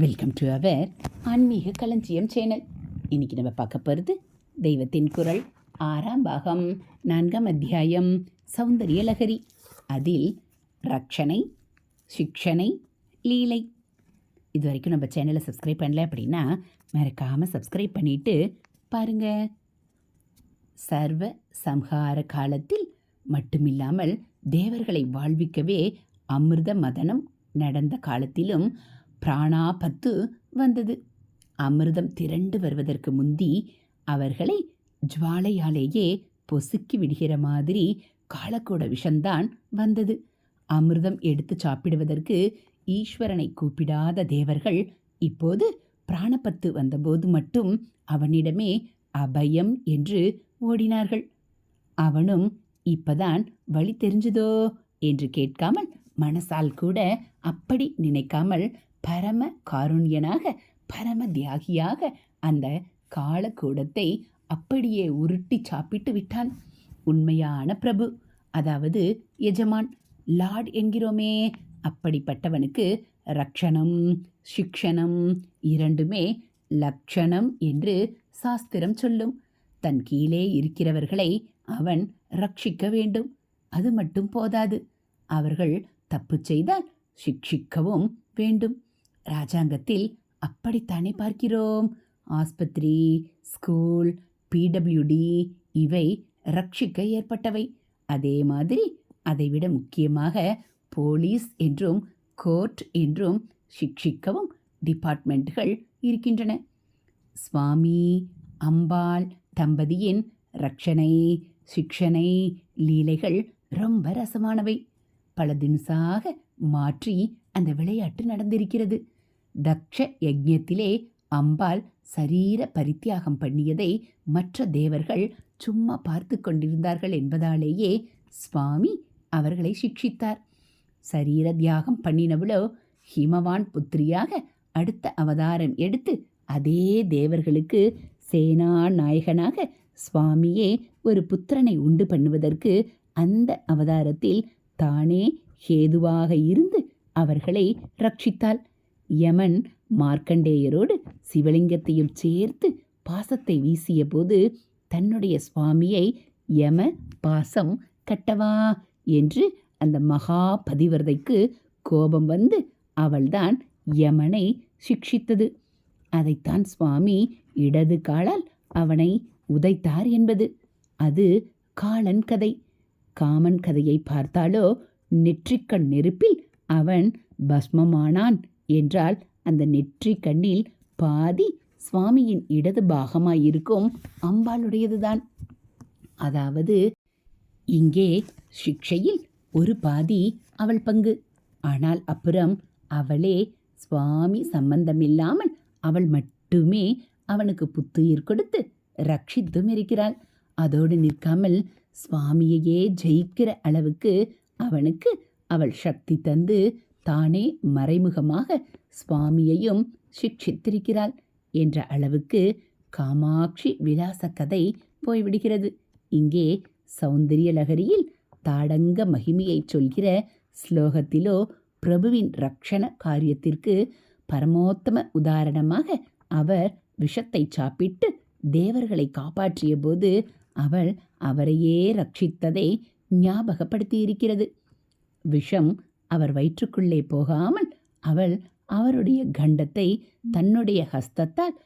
Welcome to our ஆன்மீக களஞ்சியம் channel. இன்றைக்கி நம்ம பார்க்க போகிறது தெய்வத்தின் குரல் ஆறாம் பாகம் நான்காம் அத்தியாயம் சௌந்தரிய லகரி. அதில் ரக்ஷனை சிக்ஷனை லீலை. இது வரைக்கும் நம்ம சேனலை சப்ஸ்கிரைப் பண்ணல அப்படின்னா மறக்காமல் சப்ஸ்கிரைப் பண்ணிவிட்டு பாருங்கள் சர்வ சம்ஹார காலத்தில் மட்டுமில்லாமல் தேவர்களை வாழ்விக்கவே அமிர்த மதனம் நடந்த காலத்திலும் பிராணாபத்து வந்தது. அமிர்தம் திரண்டு வருவதற்கு முந்தி அவர்களை ஜுவாலையாலேயே பொசுக்கி விடுகிற மாதிரி காலக்கூட விஷந்தான் வந்தது. அமிர்தம் எடுத்து சாப்பிடுவதற்கு ஈஸ்வரனை கூப்பிடாத தேவர்கள் இப்போது பிராணப்பத்து வந்தபோது மட்டும் அவனிடமே அபயம் என்று ஓடினார்கள். அவனும் இப்பதான் வழி தெரிஞ்சதோ? என்று கேட்காமல் மனசால் கூட அப்படி நினைக்காமல் பரம காருண்யனாக பரம தியாகியாக அந்த காலக்கூடத்தை அப்படியே உருட்டி சாப்பிட்டு விட்டான். உண்மையான பிரபு அதாவது எஜமான். லார்ட் என்கிறோமே. அப்படிப்பட்டவனுக்கு ரக்ஷணம் சிக்ஷணம் இரண்டுமே லக்ஷணம் என்று சாஸ்திரம் சொல்லும். தன் கீழே இருக்கிறவர்களை அவன் ரட்சிக்க வேண்டும். அது மட்டும் போதாது. அவர்கள் தப்பு செய்தால் சிக்ஷிக்கவும் வேண்டும். ராஜாங்கத்தில் அப்படித்தானே பார்க்கிறோம்? ஆஸ்பத்திரி ஸ்கூல் பிடபிள்யூடி இவை ரட்சிக்க ஏற்பட்டவை. அதே மாதிரி அதைவிட முக்கியமாக போலீஸ் என்றும் கோர்ட் என்றும் சிக்ஷிக்கவும் டிபார்ட்மெண்ட்கள் இருக்கின்றன. சுவாமி அம்பாள் தம்பதியின் ரட்சணை சிக்ஷனை லீலைகள் ரொம்ப ரசமானவை. பல தினசாக மாற்றி அந்த விளையாட்டு நடந்திருக்கிறது. தக்ஷ யஜ்யத்திலே அம்பாள் சரீர பரித்தியாகம் பண்ணியதை மற்ற தேவர்கள் சும்மா பார்த்து கொண்டிருந்தார்கள் என்பதாலேயே சுவாமி அவர்களை சிக்ஷித்தார். சரீர தியாகம் பண்ணினவளோ ஹிமவான் புத்திரியாக அடுத்த அவதாரம் எடுத்து அதே தேவர்களுக்கு சேனா நாயகனாக சுவாமியே ஒரு புத்திரனை உண்டு பண்ணுவதற்கு அந்த அவதாரத்தில் தானே ஹேதுவாக இருந்து அவர்களை ரட்சித்தாள். யமன் மார்க்கண்டேயரோடு சிவலிங்கத்தையும் சேர்த்து பாசத்தை வீசிய போது தன்னுடைய சுவாமியை யம பாசம் கட்டவா என்று அந்த மகா பதிவர்தைக்கு கோபம் வந்து அவள்தான் யமனை சிக்ஷித்தது. அதைத்தான் சுவாமி இடது காலால் அவனை உதைத்தார் என்பது. அது காலன் கதை. காமன் கதையை பார்த்தாலோ நெற்றிக்கண் நெருப்பில் அவன் பஸ்மமானான் என்றால் அந்த நெற்றி கண்ணில் பாதி சுவாமியின் இடது பாகமாயிருக்கும் அம்பாளுடையதுதான். அதாவது இங்கே சிக்ஷையில் ஒரு பாதி அவள் பங்கு. ஆனால் அப்புறம் அவளே சுவாமி சம்பந்தமில்லாமல் அவள் மட்டுமே அவனுக்கு புத்துயிர் கொடுத்து ரட்சித்தும் இருக்கிறாள். அதோடு நிற்காமல் சுவாமியையே ஜெயிக்கிற அளவுக்கு அவனுக்கு அவள் சக்தி தந்து தானே மறைமுகமாக சுவாமியையும் சிக்ஷித்திருக்கிறாள் என்ற அளவுக்கு காமாட்சி விலாச கதை போய்விடுகிறது. இங்கே சௌந்தரிய லகரியில் தாடங்க மகிமையை சொல்கிற ஸ்லோகத்திலோ பிரபுவின் ரக்ஷண காரியத்திற்கு பரமோத்தம உதாரணமாக அவர் விஷத்தை சாப்பிட்டு தேவர்களை காப்பாற்றிய போது அவள் அவரையே ரட்சித்ததை ஞாபகப்படுத்தியிருக்கிறது. விஷம் அவர் வயிற்றுக்குள்ளே போகாமல் அவள் அவருடைய கண்டத்தை தன்னுடைய ஹஸ்தத்தால்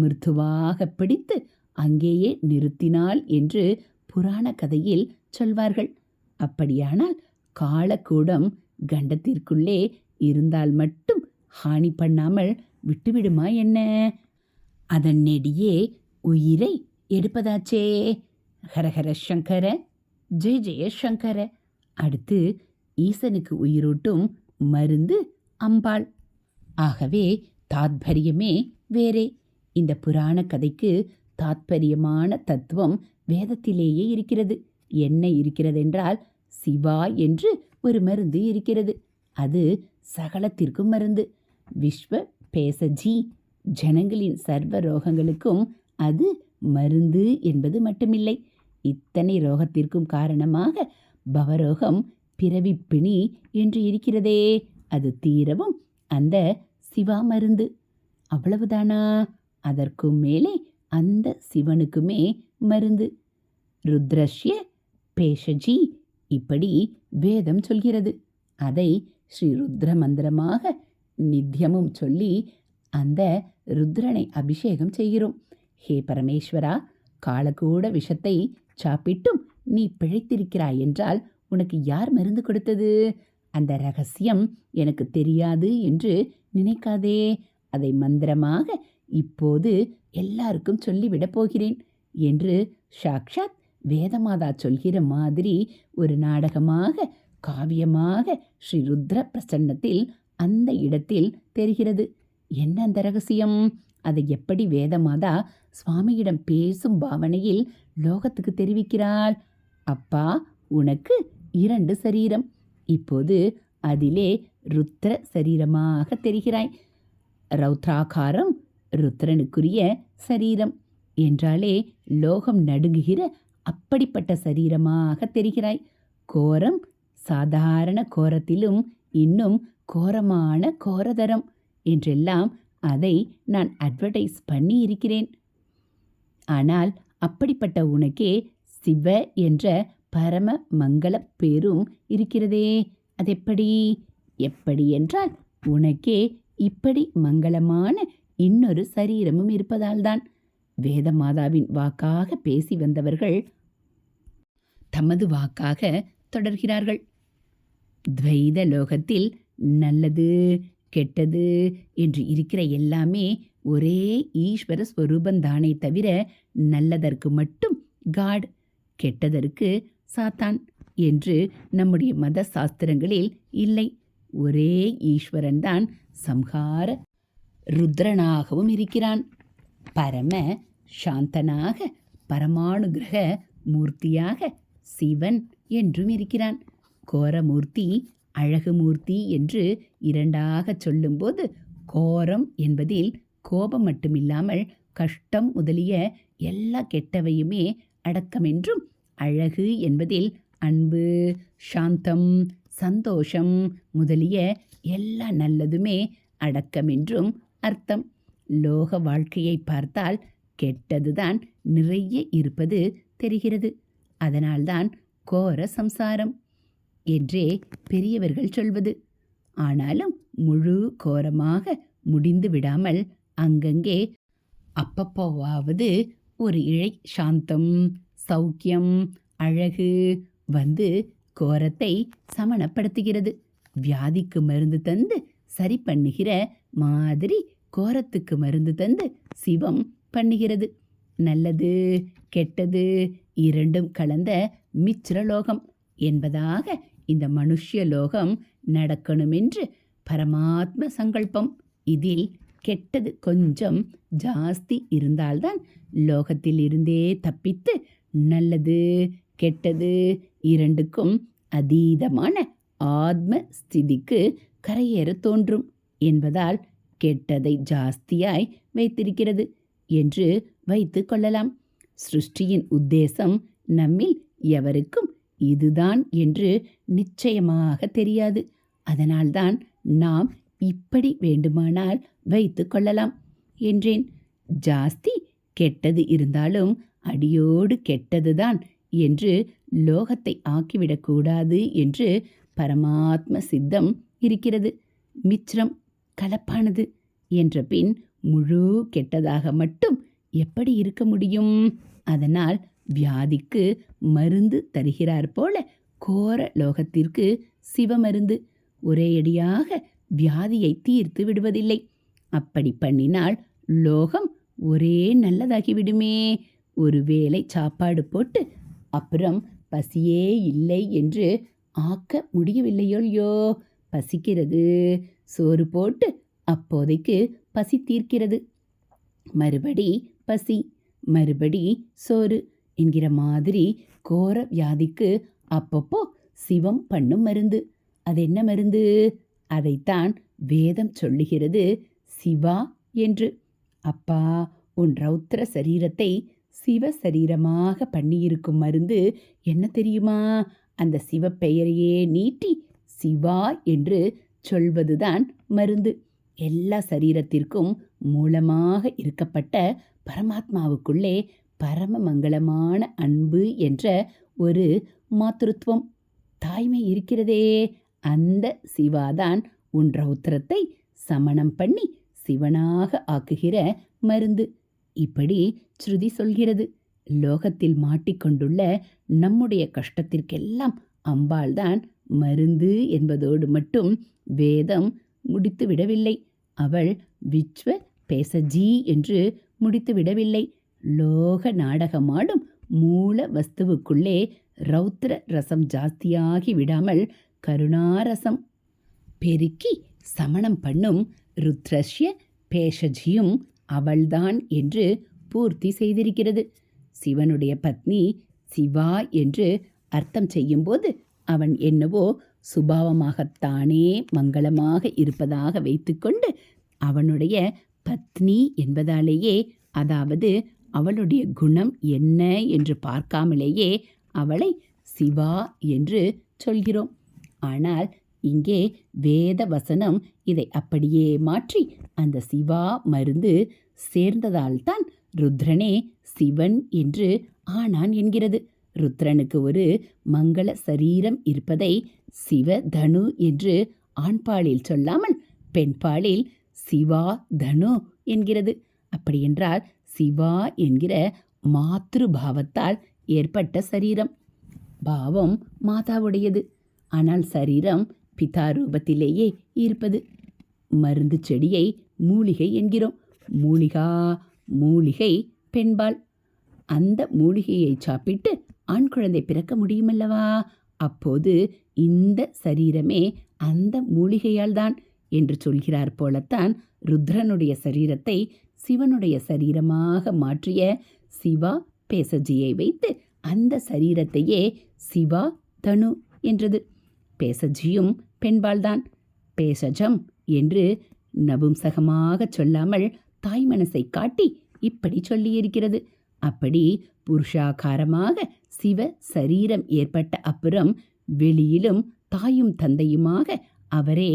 மிருதுவாக பிடித்து அங்கேயே நிறுத்தினாள் என்று புராண கதையில் சொல்வார்கள். அப்படியானால் காலக்கூடம் கண்டத்திற்குள்ளே இருந்தால் மட்டும் ஹானி பண்ணாமல் விட்டுவிடுமா என்ன? அதன் நெடியே உயிரை எடுப்பதாச்சே. ஹரஹர சங்கர ஜெய ஜெய சங்கர. அடுத்து ஈசனுக்கு உயிரூட்டும் மருந்து அம்பாள். ஆகவே தாத்பரியமே வேறே. இந்த புராண கதைக்கு தாத்பரியமான தத்துவம் வேதத்திலேயே இருக்கிறது. என்ன இருக்கிறதென்றால் சிவா என்று ஒரு மருந்து இருக்கிறது. அது சகலத்திற்கும் மருந்து. விஸ்வ பேசஜி. ஜனங்களின் சர்வ ரோகங்களுக்கும் அது மருந்து என்பது மட்டுமில்லை. இத்தனை ரோகத்திற்கும் காரணமாக பவரோகம் பிறவிப்பிணி என்று இருக்கிறதே. அது தீரவும் அந்த சிவா மருந்து. அவ்வளவுதானா? அதற்கும் மேலே அந்த சிவனுக்குமே மருந்து. ருத்ரஷ்ய பேஷஜி இப்படி வேதம் சொல்கிறது. அதை ஸ்ரீ ருத்ர மந்திரமாக நித்தியமும் சொல்லி அந்த ருத்ரனை அபிஷேகம் செய்கிறோம். ஹே பரமேஸ்வரா காலகூட விஷத்தை சாப்பிட்டும் நீ பிழைத்திருக்கிறாய் என்றால் உனக்கு யார் மருந்து கொடுத்தது? அந்த ரகசியம் எனக்கு தெரியாது என்று நினைக்காதே. அதை மந்திரமாக இப்போது எல்லாருக்கும் சொல்லிவிடப் போகிறேன் என்று சாக்ஷாத் வேதமாதா சொல்கிற மாதிரி ஒரு நாடகமாக காவியமாக ஸ்ரீ ருத்ர பிரசன்னத்தில் அந்த இடத்தில் தெரிகிறது. என்ன அந்த ரகசியம்? அதை எப்படி வேதமாதா சுவாமியிடம் பேசும் பாவனையில் லோகத்துக்கு தெரிவிக்கிறாள்? அப்பா உனக்கு இரண்டு சரீரம். இப்போது அதிலே ருத்ர சரீரமாக தெரிகிறாய். ரௌத்ராகாரம் ருத்ரனுக்குரிய சரீரம். என்றாலே லோகம் நடுங்குகிற அப்படிப்பட்ட சரீரமாக தெரிகிறாய். கோரம் சாதாரண கோரத்திலும் இன்னும் கோரமான கோரதரம் என்றெல்லாம் அதை நான் அட்வர்டைஸ் பண்ணி இருக்கிறேன் ஆனால் அப்படிப்பட்ட உனக்கே சிவ என்ற பரம மங்கள பேரும் இருக்கிறதே. அதெப்படி? எப்படி என்றால் உனக்கே இப்படி மங்களமான இன்னொரு சரீரமும் இருப்பதால்தான். வேதமாதாவின் வாக்காக பேசி வந்தவர்கள் தமது வாக்காக தொடர்கிறார்கள். துவைத லோகத்தில் நல்லது கெட்டது என்று இருக்கிற எல்லாமே ஒரே ஈஸ்வர ஸ்வரூபந்தானே தவிர நல்லதற்கு மட்டும் காட் கெட்டதற்கு சாத்தான் என்று நம்முடைய மத சாஸ்திரங்களில் இல்லை. ஒரே ஈஸ்வரன்தான் சம்ஹார ருத்ரனாகவும் இருக்கிறான். பரம சாந்தனாக பரமானுகிரக மூர்த்தியாக சிவன் என்றும் இருக்கிறான். கோரமூர்த்தி அழகுமூர்த்தி என்று இரண்டாக சொல்லும்போது கோரம் என்பதில் கோபம் மட்டுமில்லாமல் கஷ்டம் முதலிய எல்லா கெட்டவையுமே அடக்கமென்றும் அழகு என்பதில் அன்பு சாந்தம் சந்தோஷம் முதலிய எல்லா நல்லதுமே அடக்கம் என்றும் அர்த்தம். லோக வாழ்க்கையை பார்த்தால் கெட்டதுதான் நிறைய இருப்பது தெரிகிறது. அதனால்தான் கோர சம்சாரம் என்றே பெரியவர்கள் சொல்வது. ஆனாலும் முழு கோரமாக முடிந்து விடாமல் அங்கங்கே அப்பப்போவாவது ஒரு இழை சாந்தம் சௌக்கியம் அழகு வந்து கோரத்தை சமணப்படுத்துகிறது. வியாதிக்கு மருந்து தந்து சரி பண்ணுகிற மாதிரி கோரத்துக்கு மருந்து தந்து சிவம் பண்ணுகிறது. நல்லது கெட்டது இரண்டும் கலந்த மிச்சரலோகம் என்பதாக இந்த மனுஷ்யலோகம் நடக்கணுமென்று பரமாத்ம சங்கல்பம். இதில் கெட்டது கொஞ்சம் ஜாஸ்தி இருந்தால்தான் லோகத்தில் இருந்தே தப்பித்து நல்லது கெட்டது இரண்டுக்கும் அதீதமான ஆத்ம ஸ்திதிக்கு கரையேற தோன்றும் என்பதால் கெட்டதை ஜாஸ்தியாய் வைத்திருக்கிறது என்று வைத்து கொள்ளலாம். சிருஷ்டியின் உத்தேசம் நம்மில் எவருக்கும் இதுதான் என்று நிச்சயமாக தெரியாது. அதனால்தான் நாம் இப்படி வேண்டுமானால் வைத்து கொள்ளலாம் என்றேன். ஜாஸ்தி கெட்டது இருந்தாலும் அடியோடு கெட்டதுதான் என்று லோகத்தை ஆக்கிவிடக்கூடாது என்று பரமாத்ம சித்தம் இருக்கிறது. மிச்சரம் கலப்பானது என்ற பின் முழு கெட்டதாக மட்டும் எப்படி இருக்க முடியும்? அதனால் வியாதிக்கு மருந்து தருகிறார் போல கோர லோகத்திற்கு சிவமருந்து ஒரேயடியாக வியாதியை தீர்த்து விடுவதில்லை. அப்படி பண்ணினால் லோகம் ஒரே நல்லதாகிவிடுமே. ஒரு வேளை சாப்பாடு போட்டு அப்புறம் பசியே இல்லை என்று ஆக்க முடியவில்லையோல்யோ பசிக்கிறது. சோறு போட்டு அப்போதைக்கு பசி தீர்க்கிறது. மறுபடி பசி மறுபடி சோறு என்கிற மாதிரி கோர வியாதிக்கு அப்பப்போ சிவம் பண்ணும் மருந்து. அது என்ன மருந்து? அதைத்தான் வேதம் சொல்லுகிறது சிவா என்று. அப்பா உன் ரௌத்திர சரீரத்தை சிவ சரீரமாக பண்ணியிருக்கும் மருந்து என்ன தெரியுமா? அந்த சிவப்பெயரையே நீட்டி சிவா என்று சொல்வதுதான் மருந்து. எல்லா சரீரத்திற்கும் மூலமாக இருக்கப்பட்ட பரமாத்மாவுக்குள்ளே பரம மங்களமான அன்பு என்ற ஒரு மாத்திருத்துவம். தாய்மை இருக்கிறதே. அந்த சிவாதான் உன் ரௌத்திரத்தை சமணம் பண்ணி சிவனாக ஆக்குகிற மருந்து. இப்படி ஸ்ருதி சொல்கிறது. லோகத்தில் மாட்டிக்கொண்டுள்ள நம்முடைய கஷ்டத்திற்கெல்லாம் அம்பாள்தான் மருந்து என்பதோடு மட்டும் வேதம் முடித்து விடவில்லை அவள் விஸ்வ பேசஜி என்று முடித்து விடவில்லை லோக நாடகமாடும் மூல வஸ்துவுக்குள்ளே ரௌத்ர ரசம் ஜாஸ்தியாகி விடாமல் கருணாரசம் பெருக்கி சமணம் பண்ணும் ருத்ரஷ்ய பேஷஜியும் அவள்தான் என்று பூர்த்தி செய்திருக்கிறது. சிவனுடைய பத்னி சிவா என்று அர்த்தம் செய்யும்போது அவன் என்னவோ சுபாவமாகத்தானே மங்களமாக இருப்பதாக வைத்துக்கொண்டு அவனுடைய பத்னி என்பதாலேயே அதாவது அவளுடைய குணம் என்ன என்று பார்க்காமலேயே அவளை சிவா என்று சொல்கிறோம். ஆனால் இங்கே வேத வசனம் இதை அப்படியே மாற்றி அந்த சிவா மருந்து சேர்ந்ததால்தான் ருத்ரனே சிவன் என்று ஆனான் என்கிறது. ருத்ரனுக்கு ஒரு மங்கள சரீரம் இருப்பதை சிவதனு என்று ஆண்பாலில் சொல்லாமல் பெண்பாலில் சிவா தனு என்கிறது. அப்படியென்றால் சிவா என்கிற மாத்ரு பாவத்தால் ஏற்பட்ட சரீரம். பாவம் மாதாவுடையது. ஆனால் சரீரம் பிதா ரூபத்திலேயே இருப்பது. மருந்து செடியை மூலிகை என்கிறோம். மூலிகா மூலிகை பெண்பால். அந்த மூலிகையை சாப்பிட்டு ஆண் குழந்தை பிறக்க முடியுமல்லவா? அப்போது இந்த சரீரமே அந்த மூலிகையால் தான் என்று சொல்கிறார் போலத்தான் ருத்ரனுடைய சரீரத்தை சிவனுடைய சரீரமாக மாற்றிய சிவா பேசஜியை வைத்து அந்த சரீரத்தையே சிவா தனு என்றது. பேசஜியும் பெண்பால்தான். பேசஜம் என்று நபும்சகமாக சொல்லாமல் தாய் மனசை காட்டி இப்படி சொல்லியிருக்கிறது. அப்படி புருஷாகாரமாக சிவ சரீரம் ஏற்பட்ட அப்புறம் வெளியிலும் தாயும் தந்தையுமாக அவரே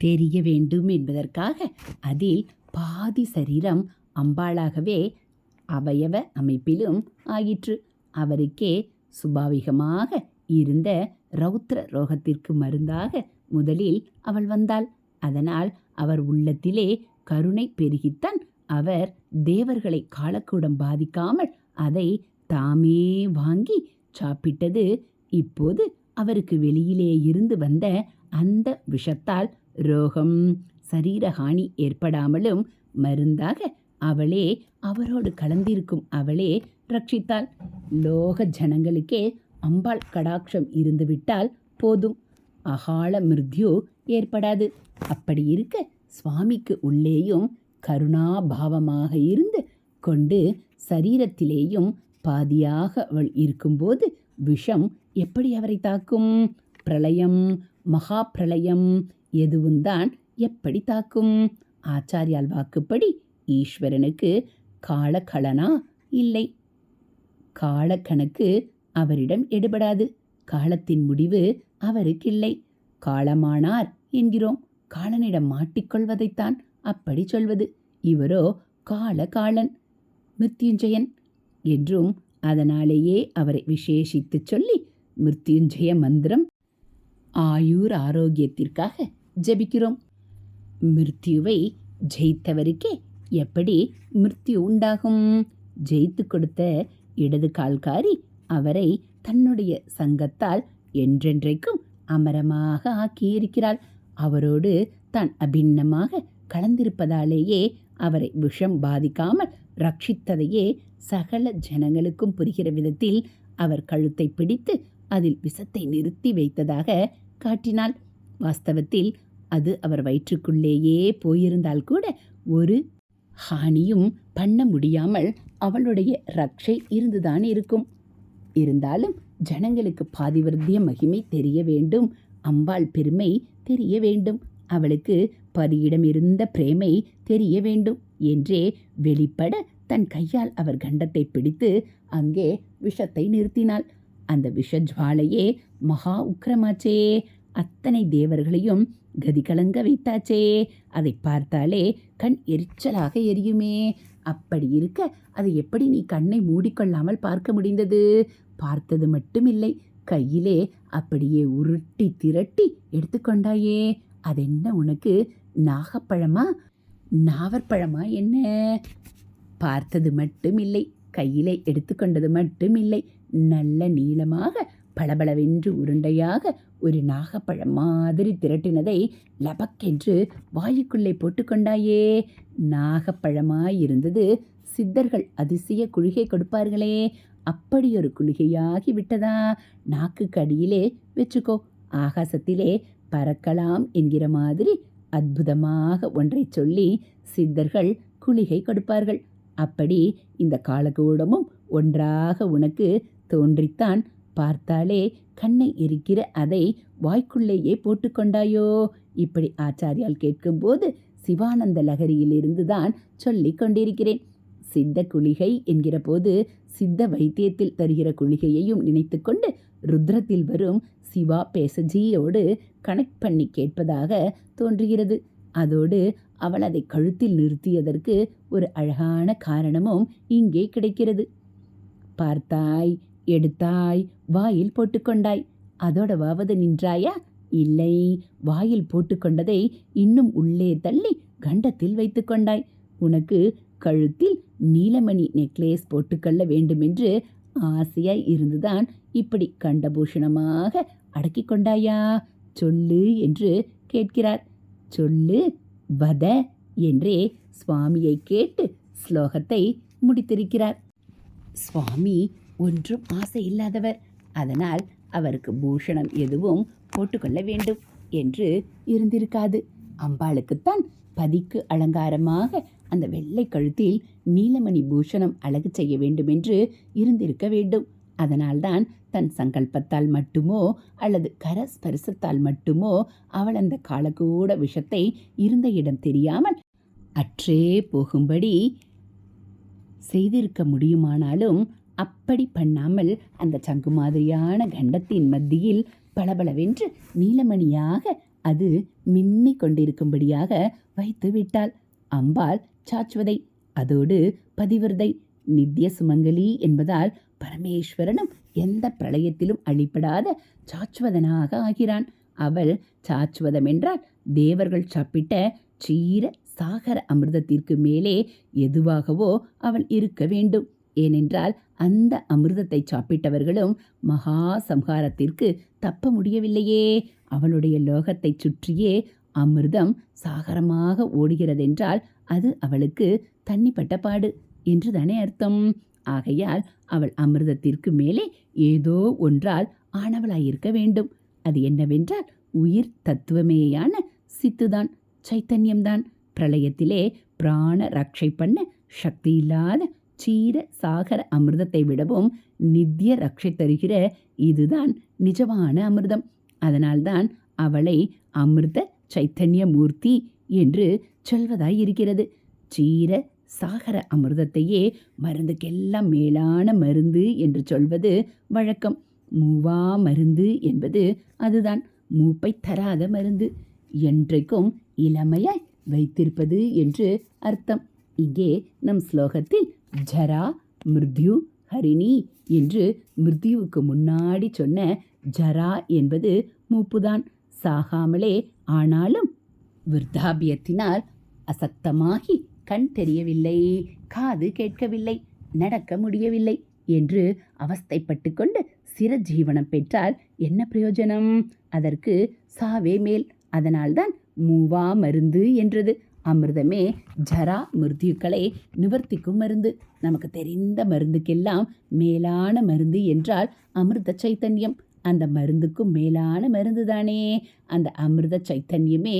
தெரிய வேண்டும் என்பதற்காக அதில் பாதி சரீரம் அம்பாளாகவே அவயவ அமைப்பிலும் ஆயிற்று. அவருக்கே சுபாவிகமாக இருந்த ரௌத்ர ரோகத்திற்கு மருந்தாக முதலில் அவள் வந்தாள். அதனால் அவர் உள்ளத்திலே கருணை பெருகித்தான். அவர் தேவர்களை காலக்கூடம் பாதிக்காமல் அதை தாமே வாங்கி சாப்பிட்டது. இப்போது அவருக்கு வெளியிலே இருந்து வந்த அந்த விஷத்தால் ரோகம் சரீரஹானி ஏற்படாமலும் மருந்தாக அவளே அவரோடு கலந்திருக்கும் அவளே ரட்சித்தாள். லோக ஜனங்களுக்கே அம்பாள் கடாட்சம் இருந்துவிட்டால் போதும். அகால மிருத்யு ஏற்படாது. அப்படி இருக்க சுவாமிக்கு உள்ளேயும் கருணாபாவமாக இருந்து கொண்டு சரீரத்திலேயும் பாதியாக அவள் இருக்கும்போது விஷம் எப்படி அவரை தாக்கும்? பிரளயம் மகா பிரளயம் எதுவும் தான் எப்படி தாக்கும்? ஆச்சாரியால் வாக்குப்படி ஈஸ்வரனுக்கு காலக்கலனா இல்லை. காலக்கணக்கு அவரிடம் எடுபடாது. காலத்தின் முடிவு அவருக்கில்லை. காலமானார் என்கிறோம். காலனிடம் மாட்டிக்கொள்வதைத்தான் அப்படி சொல்வது. இவரோ கால காலன் மிருத்யுஞ்சயன் என்றும் அதனாலேயே அவரை விசேஷித்து சொல்லி மிருத்யுஞ்சய மந்திரம் ஆயுர் ஆரோக்கியத்திற்காக ஜெபிக்கிறோம். மிருத்யுவை ஜெயித்தவருக்கே எப்படி மிருத்யு உண்டாகும்? ஜெயித்து கொடுத்த இடது கால்காரி அவரை தன்னுடைய சங்கத்தால் என்றென்றைக்கும் அமரமாக ஆக்கியிருக்கிறாள். அவரோடு தான் அபிண்ணமாக கலந்திருப்பதாலேயே அவரை விஷம் பாதிக்காமல் ரட்சித்ததையே சகல ஜனங்களுக்கும் புரிகிற விதத்தில் அவர் கழுத்தை பிடித்து அதில் விஷத்தை நிறுத்தி வைத்ததாக காட்டினாள். வாஸ்தவத்தில் அது அவர் வயிற்றுக்குள்ளேயே போயிருந்தால் கூட ஒரு ஹானியும் பண்ண முடியாமல் அவளுடைய ரக்ஷை இருந்துதான் இருக்கும். இருந்தாலும் ஜனங்களுக்கு பாதிவர்த்திய மகிமை தெரிய வேண்டும். அம்பாள் பெருமை தெரிய வேண்டும். அவளுக்கு பதியிடம் இருந்த பிரேமை தெரிய வேண்டும் என்றே வெளிப்பட தன் கையால் அவர் கண்டத்தை பிடித்து அங்கே விஷத்தை நிறுத்தினாள். அந்த விஷஜ்வாலையே மகா உக்கிரமாச்சே. அத்தனை தேவர்களையும் கதி கலங்க வைத்தாச்சே. அதை பார்த்தாலே கண் எரிச்சலாக எரியுமே. அப்படி இருக்க அதை எப்படி நீ கண்ணை மூடிக்கொள்ளாமல் பார்க்க முடிந்தது? பார்த்தது மட்டுமில்லை. கையிலே அப்படியே உருட்டி திரட்டி எடுத்துக்கொண்டாயே அதென்ன உனக்கு? நாகப்பழமா? நாவற்பழமா என்ன? பார்த்தது மட்டுமில்லை. கையிலே எடுத்துக்கொண்டது மட்டுமில்லை. நல்ல நீளமாக பளபளவென்று உருண்டையாக ஒரு நாகப்பழம் மாதிரி திரட்டினதை லபக்கென்று வாயுக்குள்ளே போட்டுக்கொண்டாயே. நாகப்பழமாயிருந்தது சித்தர்கள் அதிசய குழிகை கொடுப்பார்களே. அப்படி ஒரு குளிகையாகி விட்டதா? நாக்குக்கு அடியிலே வச்சுக்கோ. ஆகாசத்திலே பறக்கலாம் என்கிற மாதிரி அற்புதமாக ஒன்றை சொல்லி சித்தர்கள் குளிகை கொடுப்பார்கள். அப்படி இந்த காலகூடமும் ஒன்றாக உனக்கு தோன்றித்தான் பார்த்தாலே கண்ணை எரிக்கிற அதை வாய்க்குள்ளேயே போட்டுக்கொண்டாயோ? இப்படி ஆச்சாரியால் கேட்கும்போது சிவானந்த லகரியிலிருந்து தான் சொல்லிக் கொண்டிருக்கிறேன். சித்த குளிகை என்கிற போது சித்த வைத்தியத்தில் தருகிற குளிகையையும் நினைத்துக்கொண்டு ருத்ரத்தில் வரும் சிவா பேசஜியோடு கனெக்ட் பண்ணி கேட்பதாக தோன்றுகிறது. அதோடு அவள் அதை கழுத்தில் நிறுத்தியதற்கு ஒரு அழகான காரணமும் இங்கே கிடைக்கிறது. பார்த்தாய் எடுத்தாய் வாயில் போட்டுக்கொண்டாய். அதோடவாவது நின்றாயா? இல்லை. வாயில் போட்டுக்கொண்டதை இன்னும் உள்ளே தள்ளி கண்டத்தில் வைத்துக்கொண்டாய். உனக்கு கழுத்தில் நீலமணி நெக்லேஸ் போட்டுக்கொள்ள வேண்டுமென்று ஆசையாய் இருந்துதான் இப்படி கண்டபூஷணமாக அடக்கிக் கொண்டாயா? சொல்லு என்று கேட்கிறார். சொல்லு வத என்றே சுவாமியை கேட்டு ஸ்லோகத்தை முடித்திருக்கிறார். சுவாமி ஒன்றும் ஆசை இல்லாதவர். அதனால் அவருக்கு பூஷணம் எதுவும் போட்டுக்கொள்ள வேண்டும் என்று இருந்திருக்காது. அம்பாளுக்குத்தான் பதிக்கு அலங்காரமாக அந்த வெள்ளை கழுத்தில் நீலமணி பூஷணம் அழகு செய்ய வேண்டும் என்று இருந்திருக்க வேண்டும். அதனால்தான் தன் சங்கல்பத்தால் மட்டுமோ அல்லது கரஸ்பரிசத்தால் மட்டுமோ அவள் அந்த காலக்கூட விஷத்தை இருந்த இடம் தெரியாமல் அற்றே போகும்படி செய்திருக்க முடியுமானாலும் அப்படி பண்ணாமல் அந்த சங்கு மாதிரியான கண்டத்தின் மத்தியில் பளபளவென்று நீலமணியாக அது மின்னிக் கொண்டிருக்கும்படியாக வைத்து விட்டாள். அம்பாள் சாச்சுவதை அதோடு பதிவிரதை நித்ய சுமங்கலி என்பதால் பரமேஸ்வரனும் எந்த பிரளயத்திலும் அழிப்படாத சாச்சுவதனாக ஆகிறான். அவள் சாச்சுவதம் என்றால் தேவர்கள் சாப்பிட்ட சீர சாகர அமிர்தத்திற்கு மேலே எதுவாகவோ அவள் இருக்க வேண்டும். ஏனென்றால் அந்த அமிர்தத்தை சாப்பிட்டவர்களும் மகா சம்ஹாரத்திற்கு தப்ப முடியவில்லையே. அவளுடைய லோகத்தைச் சுற்றியே அமிர்தம் சாகரமாக ஓடுகிறதென்றால் அது அவளுக்கு தண்ணிப்பட்ட பாடு என்று தானே அர்த்தம். ஆகையால் அவள் அமிர்தத்திற்கு மேலே ஏதோ ஒன்றால் ஆனவளாயிருக்க வேண்டும். அது என்னவென்றால் உயிர் தத்துவமேயான சித்துதான் சைத்தன்யம்தான். பிரளயத்திலே பிராண ரக்ஷை பண்ண சக்தி இல்லாத சீர சாகர அமிர்தத்தை விடவும் நித்திய ரக்ஷை தருகிற இதுதான் நிஜமான அமிர்தம். அதனால்தான் அவளை அமிர்த சைத்தன்ய மூர்த்தி என்று சொல்வதாய் இருக்கிறது. சீர சாகர அமிர்தத்தையே மருந்துக்கெல்லாம் மேலான மருந்து என்று சொல்வது வழக்கம். மூவா மருந்து என்பது அதுதான். மூப்பை தராத மருந்து. என்றைக்கும் இளமையாய் வைத்திருப்பது என்று அர்த்தம். இங்கே நம் ஸ்லோகத்தில் ஜரா மிருத்யு ஹரிணி என்று மிருத்யுவுக்கு முன்னாடி சொன்ன ஜரா என்பது மூப்புதான். சாகாமலே ஆனாலும் விருத்தாபியத்தினால் அசக்தமாகி கண் தெரியவில்லை காது கேட்கவில்லை நடக்க முடியவில்லை என்று அவஸ்தைப்பட்டு கொண்டு சிரஜீவனம் பெற்றால் என்ன பிரயோஜனம்? அதற்கு சாவே மேல். அதனால்தான் மூவா மருந்து என்றது. அமிர்தமே ஜரா மிருத்யுக்களை நிவர்த்திக்கும் மருந்து. நமக்கு தெரிந்த மருந்துக்கெல்லாம் மேலான மருந்து என்றால் அமிர்த சைத்தன்யம். அந்த மருந்துக்கும் மேலான மருந்து தானே அந்த அமிர்த சைத்தன்யமே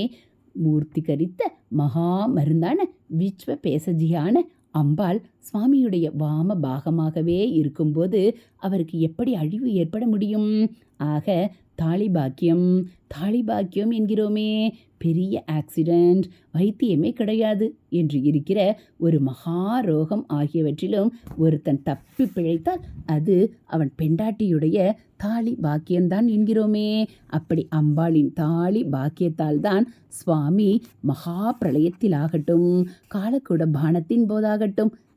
மூர்த்திகரித்த மகா மருந்தான விஸ்வ பேசஜியான அம்பாள் சுவாமியுடைய வாம பாகமாகவே இருக்கும்போது அவருக்கு எப்படி அழிவு ஏற்பட முடியும்? ஆக தாலி பாக்கியம் தாலி பாக்கியம் என்கிறோமே பெரிய ஆக்சிடெண்ட் வைத்தியமே கிடையாது என்று இருக்கிற ஒரு மகாரோகம் ஆகியவற்றிலும் ஒருத்தன் தப்பி பிழைத்தால் அது அவன் பெண்டாட்டியுடைய தாலி பாக்கியம்தான் என்கிறோமே. அப்படி அம்பாளின் தாலி பாக்கியத்தால் தான் சுவாமி மகா பிரளயத்தில் ஆகட்டும் காலக்கூட பானத்தின் போதாகட்டும்